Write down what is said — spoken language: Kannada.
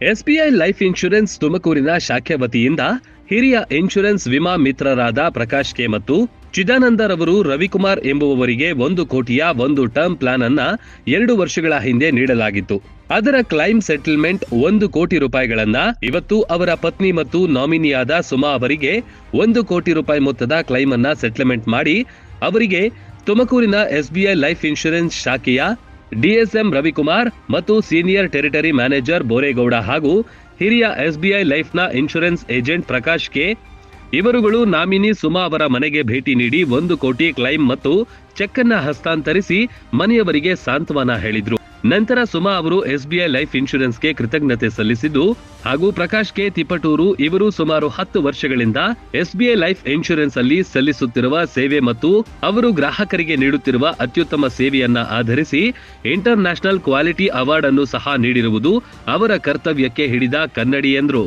ಎಸ್ಬಿಐ ಲೈಫ್ ಇನ್ಶೂರೆನ್ಸ್ ತುಮಕೂರಿನ ಶಾಖೆ ವತಿಯಿಂದ ಹಿರಿಯ ಇನ್ಶೂರೆನ್ಸ್ ವಿಮಾ ಮಿತ್ರರಾದ ಪ್ರಕಾಶ್ ಕೆ ಮತ್ತು ಚಿದಾನಂದರವರು ರವಿಕುಮಾರ್ ಎಂಬುವವರಿಗೆ ಒಂದು ಕೋಟಿಯ ಒಂದು ಟರ್ಮ್ ಪ್ಲಾನ್ ಅನ್ನ ಎರಡು ವರ್ಷಗಳ ಹಿಂದೆ ನೀಡಲಾಗಿತ್ತು. ಅದರ ಕ್ಲೈಮ್ ಸೆಟಲ್ಮೆಂಟ್ ಒಂದು ಕೋಟಿ ರೂಪಾಯಿಗಳನ್ನ ಇವತ್ತು ಅವರ ಪತ್ನಿ ಮತ್ತು ನಾಮಿನಿಯಾದ ಸುಮಾ ಅವರಿಗೆ ಒಂದು ಕೋಟಿ ರೂಪಾಯಿ ಮೊತ್ತದ ಕ್ಲೈಮ್ ಅನ್ನ ಸೆಟಲ್ಮೆಂಟ್ ಮಾಡಿ ಅವರಿಗೆ ತುಮಕೂರಿನ ಎಸ್ಬಿಐ ಲೈಫ್ ಇನ್ಶೂರೆನ್ಸ್ ಶಾಖೆಯ ಡಿಎಸ್ಎಂ ರವಿಕುಮಾರ್ ಮತ್ತು ಸೀನಿಯರ್ ಟೆರಿಟರಿ ಮ್ಯಾನೇಜರ್ ಬೋರೇಗೌಡ ಹಾಗೂ ಹಿರಿಯ ಎಸ್ಬಿಐ ಲೈಫ್ನ ಇನ್ಶೂರೆನ್ಸ್ ಏಜೆಂಟ್ ಪ್ರಕಾಶ್ ಕೆ. ಇವರುಗಳು ನಾಮಿನಿ ಸುಮಾ ಅವರ ಮನೆಗೆ ಭೇಟಿ ನೀಡಿ ಒಂದು ಕೋಟಿ ಕ್ಲೈಮ್ ಮತ್ತು ಚೆಕ್ ಅನ್ನ ಹಸ್ತಾಂತರಿಸಿ ಮನೆಯವರಿಗೆ ಸಾಂತ್ವನ ಹೇಳಿದ್ರು. ನಂತರ ಸುಮಾ ಅವರು ಎಸ್ಬಿಐ ಲೈಫ್ ಇನ್ಶೂರೆನ್ಸ್ಗೆ ಕೃತಜ್ಞತೆ ಸಲ್ಲಿಸಿದ್ದು, ಹಾಗೂ ಪ್ರಕಾಶ್ ಕೆ ತಿಪಟೂರು ಇವರು ಸುಮಾರು ಹತ್ತು ವರ್ಷಗಳಿಂದ ಎಸ್ಬಿಐ ಲೈಫ್ ಇನ್ಶೂರೆನ್ಸ್ ಅಲ್ಲಿ ಸಲ್ಲಿಸುತ್ತಿರುವ ಸೇವೆ ಮತ್ತು ಅವರು ಗ್ರಾಹಕರಿಗೆ ನೀಡುತ್ತಿರುವ ಅತ್ಯುತ್ತಮ ಸೇವೆಯನ್ನ ಆಧರಿಸಿ ಇಂಟರ್ ಕ್ವಾಲಿಟಿ ಅವಾರ್ಡ್ ಅನ್ನು ಸಹ ನೀಡಿರುವುದು ಅವರ ಕರ್ತವ್ಯಕ್ಕೆ ಹಿಡಿದ ಕನ್ನಡಿ ಎಂದರು.